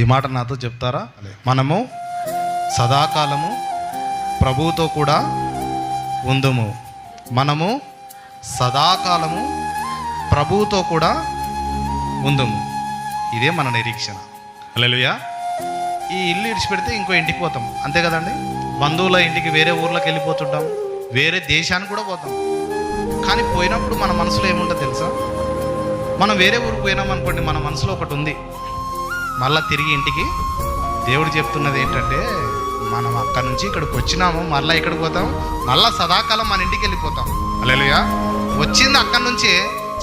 ఈ మాట నాతో చెప్తారా? మనము సదాకాలము ప్రభువుతో కూడా ఉందుము. మనము సదాకాలము ప్రభువుతో కూడా ఉందుము. ఇదే మన నిరీక్షణ. అలెలుయా ఈ ఇల్లు ఇడిచిపెడితే ఇంకో ఇంటికి పోతాం. అంతే కదండి? బంధువుల ఇంటికి వేరే ఊర్లోకి వెళ్ళిపోతుంటాం. వేరే దేశానికి కూడా పోతాం. కానీ పోయినప్పుడు మన మనసులో ఏముంటుంది తెలుసా? మనం వేరే ఊరికి పోయినాం అనుకోండి మన మనసులో ఒకటి ఉంది. మళ్ళీ తిరిగి ఇంటికి. దేవుడు చెప్తున్నది ఏంటంటే మనం అక్కడ నుంచి ఇక్కడికి వచ్చినాము మళ్ళీ ఇక్కడికి పోతాం? మళ్ళీ సదాకాలం మన ఇంటికి వెళ్ళిపోతాం. అలేలుయా వచ్చింది అక్కడి నుంచి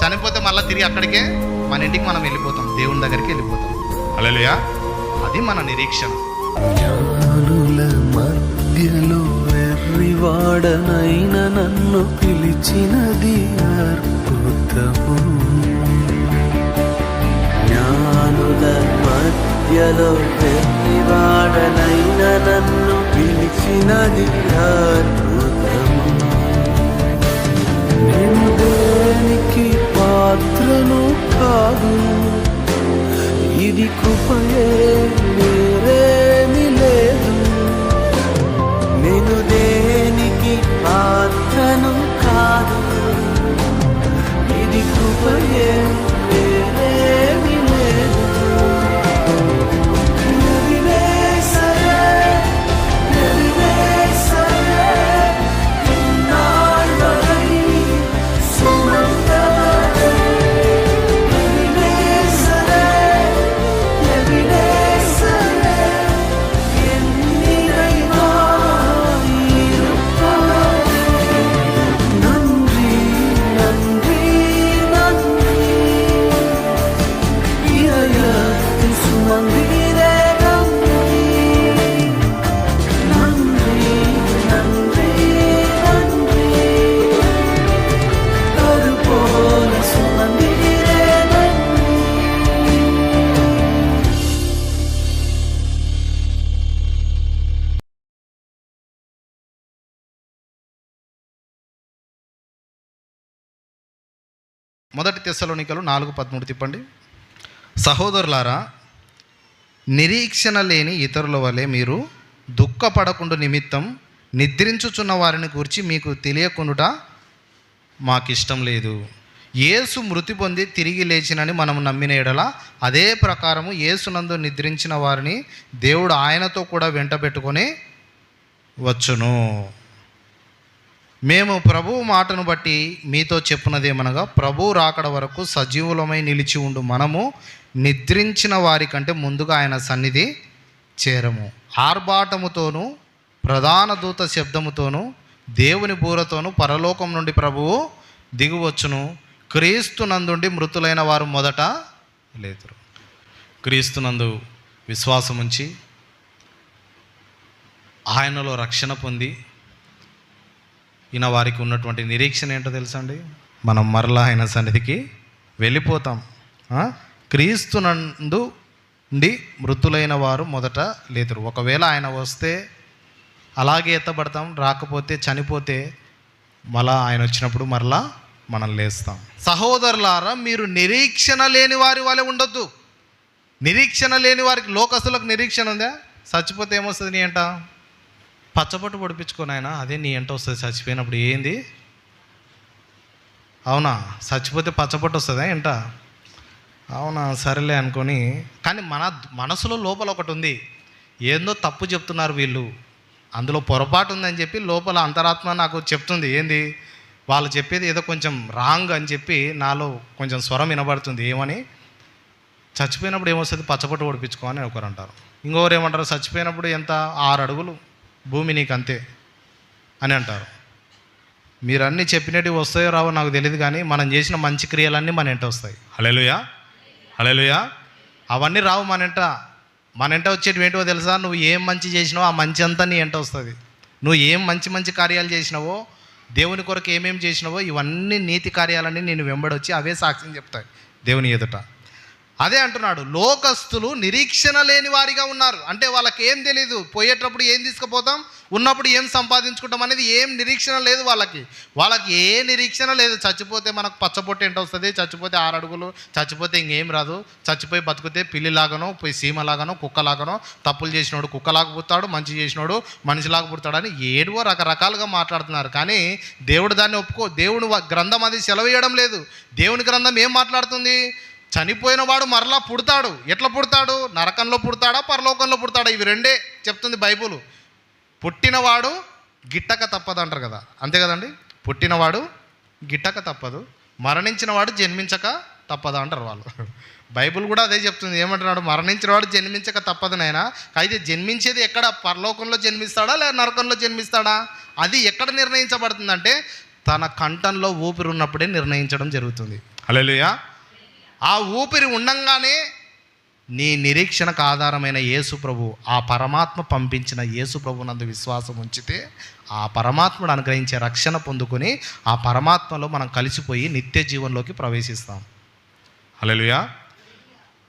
చనిపోతే మళ్ళీ తిరిగి అక్కడికే మన ఇంటికి మనం వెళ్ళిపోతాం దేవుని దగ్గరికి వెళ్ళిపోతాం. అలేలుయా అది మన నిరీక్షణ. జ్ఞానుల మధ్యలో వెర్రివాడనైన నన్ను పిలిచినది అద్భుతము. జ్ఞానుల మధ్యలో వెర్రివాడనైన నన్ను పిలిచినది అద్భుతము. నేను దేనికి పాత్రను కాదు? ఇది కృపయే వేరేమి లేదు. నేను దేనికి పాత్రను కాదు? ఇది కృపయే మొదటి తెస్సలోనికలు నాలుగు పదమూడు తిప్పండి. సహోదరులారా నిరీక్షణ లేని ఇతరుల వలె మీరు దుఃఖపడకుండా నిమిత్తం నిద్రించుచున్న వారిని గురించి మీకు తెలియకుండుట మాకిష్టం లేదు. యేసు మృతి పొంది తిరిగి లేచినని మనం నమ్మిన ఎడల అదే ప్రకారము యేసునందు నిద్రించిన వారిని దేవుడు ఆయనతో కూడా వెంట పెట్టుకొని వచ్చును. మేము ప్రభువు మాటను బట్టి మీతో చెప్పున్నదేమనగా ప్రభు రాకడ వరకు సజీవులమై నిలిచి ఉండు మనము నిద్రించిన వారి కంటే ముందుగా ఆయన సన్నిధి చేరము. ఆర్భాటముతోనూ ప్రధాన దూత శబ్దముతోనూ దేవుని బూరతోనూ పరలోకం నుండి ప్రభువు దిగువచ్చును. క్రీస్తునందుండి మృతులైన వారు మొదట లేదురు క్రీస్తునందు నందు విశ్వాసముంచి ఆయనలో రక్షణ పొంది ఈయన వారికి ఉన్నటువంటి నిరీక్షణ ఏంటో తెలుసా అండి? మనం మరలా ఆయన సన్నిధికి వెళ్ళిపోతాం. క్రీస్తు క్రీస్తునందు మృతులైన వారు మొదట లేదురు ఒకవేళ ఆయన వస్తే అలాగే ఎత్తబడతాం రాకపోతే చనిపోతే మళ్ళా ఆయన వచ్చినప్పుడు మరలా మనం లేస్తాం. సహోదరులారా మీరు నిరీక్షణ లేని వారి వలె ఉండొద్దు. నిరీక్షణ లేని వారికి లోకస్తులకు నిరీక్షణ ఉందా? చచ్చిపోతే ఏమొస్తుంది నీ అంట? పచ్చబొట్టు పొడిపించుకొని ఆయన అదే నీ ఎంట వస్తుంది చచ్చిపోయినప్పుడు. ఏంది? అవునా? చచ్చిపోతే పచ్చబొట్టు వస్తుందా ఎంట? అవునా? సరేలే అనుకొని కానీ మన మనసులో లోపల ఒకటి ఉంది. ఏందో తప్పు చెప్తున్నారు వీళ్ళు. అందులో పొరపాటు ఉందని చెప్పి లోపల అంతరాత్మ నాకు చెప్తుంది. ఏంది? వాళ్ళు చెప్పేది ఏదో కొంచెం రాంగ్ అని చెప్పి నాలో కొంచెం స్వరం వినబడుతుంది. ఏమని? చచ్చిపోయినప్పుడు ఏమొస్తుంది? పచ్చబొట్టు పొడిపించుకో అని ఒకరు అంటారు. ఇంకొకరు ఏమంటారు? చచ్చిపోయినప్పుడు ఎంత? ఆరు అడుగులు. భూమి నీకు అంతే అని అంటారు. మీరు అన్నీ చెప్పినట్టు వస్తాయో రావో నాకు తెలియదు కానీ మనం చేసిన మంచి క్రియలన్నీ మన ఎంట వస్తాయి. హలేలుయా హలేలుయా అవన్నీ రావు మన ఎంట మన ఎంట వచ్చేటివి ఏంటో తెలుసా? నువ్వు ఏం మంచి చేసినావో ఆ మంచి అంతా నీ ఎంట వస్తుంది. నువ్వు ఏం మంచి మంచి కార్యాలు చేసినావో దేవుని కొరకు ఏమేం చేసినావో ఇవన్నీ నీతి కార్యాలన్నీ నేను వెంబడొచ్చి అవే సాక్ష్యం చెప్తాయి దేవుని ఎదుట. అదే అంటున్నాడు లోకస్తులు నిరీక్షణ లేని వారిగా ఉన్నారు. అంటే వాళ్ళకి ఏం తెలియదు పోయేటప్పుడు ఏం తీసుకుపోతాం ఉన్నప్పుడు ఏం సంపాదించుకుంటాం అనేది ఏం నిరీక్షణ లేదు వాళ్ళకి. వాళ్ళకి ఏ నిరీక్షణ లేదు చచ్చిపోతే మనకు పచ్చబొట్టు ఏంటి వస్తుంది చచ్చిపోతే ఆరు అడుగులు చచ్చిపోతే ఇంకేం రాదు చచ్చిపోయి బతికితే పిల్లిలాగానో పోయి సీమలాగనో కుక్కలాగానో తప్పులు చేసినోడు కుక్కలాగా పుడతాడు మంచి చేసినోడు మనిషిలాగా పుడతాడని ఏడువో రకరకాలుగా మాట్లాడుతున్నారు. కానీ దేవుడు దాన్ని ఒప్పుకో దేవుడు గ్రంథం అది సెలవేయడం లేదు. దేవుని గ్రంథం ఏం మాట్లాడుతుంది? చనిపోయిన వాడు మరలా పుడతాడు. ఎట్లా పుడతాడు? నరకంలో పుడతాడా? పరలోకంలో పుడతాడా? ఇవి రెండే చెప్తుంది బైబుల్. పుట్టినవాడు గిట్టక తప్పదు అంటారు కదా. అంతే కదండి? పుట్టినవాడు గిట్టక తప్పదు. మరణించినవాడు జన్మించక తప్పదు అంటారు వాళ్ళు. బైబిల్ కూడా అదే చెప్తుంది. ఏమంటున్నాడు? మరణించినవాడు జన్మించక తప్పదు నాయన. అయితే జన్మించేది ఎక్కడ? పరలోకంలో జన్మిస్తాడా? లేదా నరకంలో జన్మిస్తాడా? అది ఎక్కడ నిర్ణయించబడుతుందంటే తన కంఠంలో ఊపిరి ఉన్నప్పుడే నిర్ణయించడం జరుగుతుంది. హల్లెలూయా. ఆ ఊపిరి ఉండంగానే నీ నిరీక్షణకు ఆధారమైన యేసు ప్రభు ఆ పరమాత్మ పంపించిన యేసు ప్రభు నందు విశ్వాసం ఉంచితే ఆ పరమాత్ముడు అనుగ్రహించే రక్షణ పొందుకొని ఆ పరమాత్మలో మనం కలిసిపోయి నిత్య జీవనంలోకి ప్రవేశిస్తాం. హల్లెలూయా.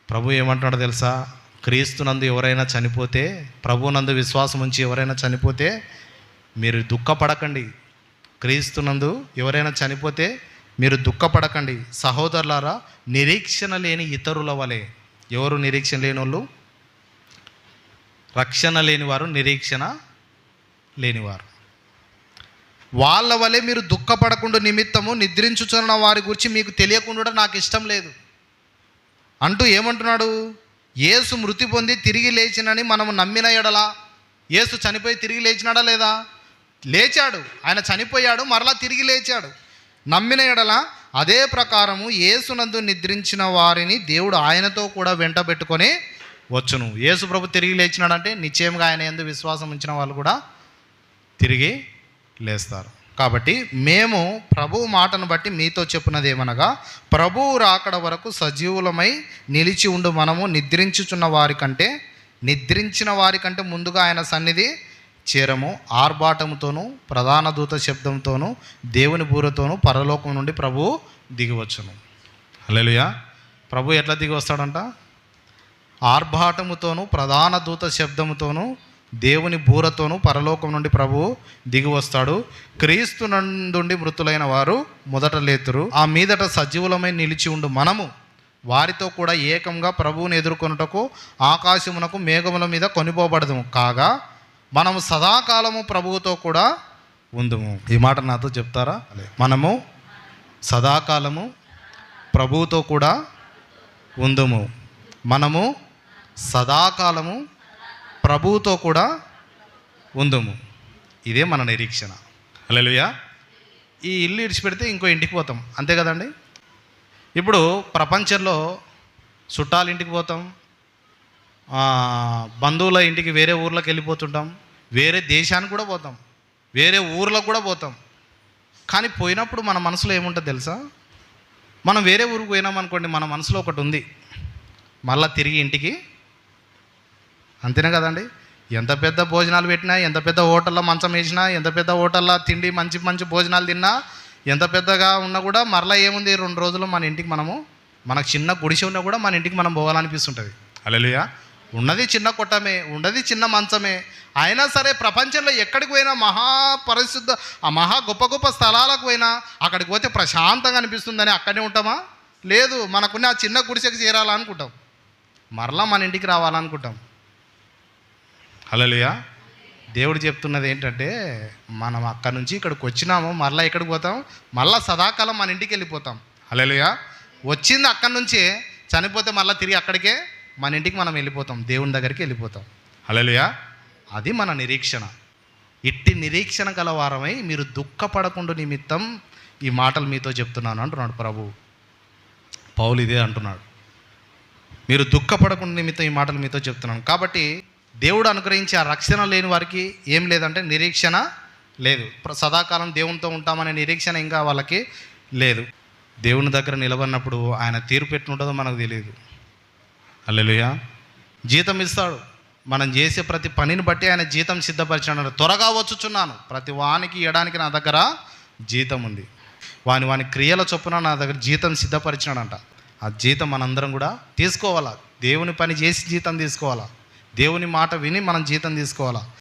ప్రభు ఏమంటున్నాడో తెలుసా? క్రీస్తునందు ఎవరైనా చనిపోతే ప్రభునందు విశ్వాసం ఉంచి ఎవరైనా చనిపోతే మీరు దుఃఖపడకండి. క్రీస్తునందు ఎవరైనా చనిపోతే మీరు దుఃఖపడకండి. సహోదరులారా నిరీక్షణ లేని ఇతరుల వలె. ఎవరు నిరీక్షణ లేని వాళ్ళు రక్షణ లేనివారు నిరీక్షణ లేనివారు. వాళ్ళ వలె మీరు దుఃఖపడకుండా నిమిత్తము నిద్రించుచున్న వారి గురించి మీకు తెలియకుండా నాకు ఇష్టం లేదు. అంటూ ఏమంటున్నాడు? యేసు మృతి పొంది తిరిగి లేచినని మనము నమ్మిన ఎడలా? యేసు చనిపోయి తిరిగి లేచినాడా లేదా? లేచాడు. ఆయన చనిపోయాడు మరలా తిరిగి లేచాడు. నమ్మిన ఎడల అదే ప్రకారము యేసునందు నిద్రించిన వారిని దేవుడు ఆయనతో కూడా వెంట పెట్టుకొని వచ్చును. యేసు ప్రభు తిరిగి లేచినాడంటే నిశ్చయంగా ఆయన ఎందు విశ్వాసం ఉంచిన వాళ్ళు కూడా తిరిగి లేస్తారు. కాబట్టి మేము ప్రభు మాటను బట్టి మీతో చెప్పినది ఏమనగా ప్రభువు రాకడ వరకు సజీవులమై నిలిచి ఉండు మనము నిద్రించుచున్న వారి కంటే నిద్రించిన వారి కంటే ముందుగా ఆయన సన్నిధి చేరము ఆర్భాటముతోనూ ప్రధాన దూత శబ్దంతోనూ దేవుని బూరతోనూ పరలోకం నుండి ప్రభువు దిగివచ్చును. హల్లెలూయా. ప్రభు ఎట్లా దిగి వస్తాడంట ఆర్భాటముతోనూ ప్రధాన దూత శబ్దముతోనూ దేవుని బూరతోనూ పరలోకం నుండి ప్రభువు దిగి వస్తాడు క్రీస్తు నుండి మృతులైన వారు మొదట లేతురు. ఆ మీదట సజీవులమై నిలిచి ఉండు మనము. వారితో కూడా ఏకంగా ప్రభువుని ఎదుర్కొనుటకు ఆకాశమునకు మేఘముల మీద కొనిపోబడదు కాగా మనము సదాకాలము ప్రభువుతో కూడా ఉందుము. ఈ మాట నాతో చెప్తారా? మనము సదాకాలము ప్రభువుతో కూడా ఉందుము. మనము సదాకాలము ప్రభువుతో కూడా ఉందుము. ఇదే మన నిరీక్షణ. హల్లెలూయా. ఈ ఇల్లు ఇడిచిపెడితే ఇంకో ఇంటికి పోతాం. అంతే కదండి? ఇప్పుడు ప్రపంచంలో చుట్టాల ఇంటికి పోతాం. బంధువుల ఇంటికి వేరే ఊర్లోకి వెళ్ళిపోతుంటాం. వేరే దేశానికి కూడా పోతాం. వేరే ఊర్లకు కూడా పోతాం. కానీ పోయినప్పుడు మన మనసులో ఏముంటుంది తెలుసా? మనం వేరే ఊరికి పోయినాం అనుకోండి మన మనసులో ఒకటి ఉంది. మళ్ళీ తిరిగి ఇంటికి. అంతేనే కదండి? ఎంత పెద్ద భోజనాలు పెట్టినా ఎంత పెద్ద హోటల్లో మంచం వేసినా ఎంత పెద్ద హోటల్లో తిండి మంచి మంచి భోజనాలు తిన్నా ఎంత పెద్దగా ఉన్నా కూడా మరలా ఏముంది? రెండు రోజులు మన ఇంటికి మనము మనకు చిన్న గుడిసె ఉన్నా కూడా మన ఇంటికి మనం పోవాలనిపిస్తుంటుంది. అలలియా ఉన్నది చిన్న కొట్టమే ఉన్నది చిన్న మంచమే. అయినా సరే ప్రపంచంలో ఎక్కడికి పోయినా మహా పరిశుద్ధ ఆ మహా గొప్ప గొప్ప స్థలాలకు పోయినా అక్కడికి పోతే ప్రశాంతంగా అనిపిస్తుందని అక్కడే ఉంటామా? లేదు మనకున్న ఆ చిన్న గుడిసెకి చేరాలనుకుంటాం. మరలా మన ఇంటికి రావాలనుకుంటాం. హలోయా దేవుడు చెప్తున్నది ఏంటంటే మనం అక్కడ నుంచి ఇక్కడికి వచ్చినాము మరలా ఎక్కడికి పోతాం? మళ్ళీ సదాకాలం మన ఇంటికి వెళ్ళిపోతాం. హలోయా వచ్చింది అక్కడి నుంచే చనిపోతే మళ్ళీ తిరిగి అక్కడికే? మన ఇంటికి మనం వెళ్ళిపోతాం దేవుని దగ్గరికి వెళ్ళిపోతాం. హలోయా అది మన నిరీక్షణ. ఇట్టి నిరీక్షణ గల వారమై మీరు దుఃఖపడకుండా నిమిత్తం ఈ మాటలు మీతో చెప్తున్నాను అంటున్నాడు ప్రభు. పౌలు ఇదే అంటున్నాడు. మీరు దుఃఖపడకుండా నిమిత్తం ఈ మాటలు మీతో చెప్తున్నాను. కాబట్టి దేవుడు అనుగ్రహించే ఆ రక్షణ లేని వారికి ఏం లేదంటే నిరీక్షణ లేదు. సదాకాలం దేవునితో ఉంటామనే నిరీక్షణ ఇంకా వాళ్ళకి లేదు. దేవుని దగ్గర నిలబడినప్పుడు ఆయన తీర్పు ఎట్లుంటుందో మనకు తెలియదు అల్లెలుయా జీతం ఇస్తాడు. మనం చేసే ప్రతి పనిని బట్టి ఆయన జీతం సిద్ధపరిచాడు త్వరగా వచ్చుచున్నాను. ప్రతి వానికి ఇవ్వడానికి నా దగ్గర జీతం ఉంది. వాని వాని క్రియల చొప్పున నా దగ్గర జీతం సిద్ధపరిచినాడంట. ఆ జీతం మనందరం కూడా తీసుకోవాలా? దేవుని పని చేసి జీతం తీసుకోవాలా? దేవుని మాట విని మనం జీతం తీసుకోవాలా?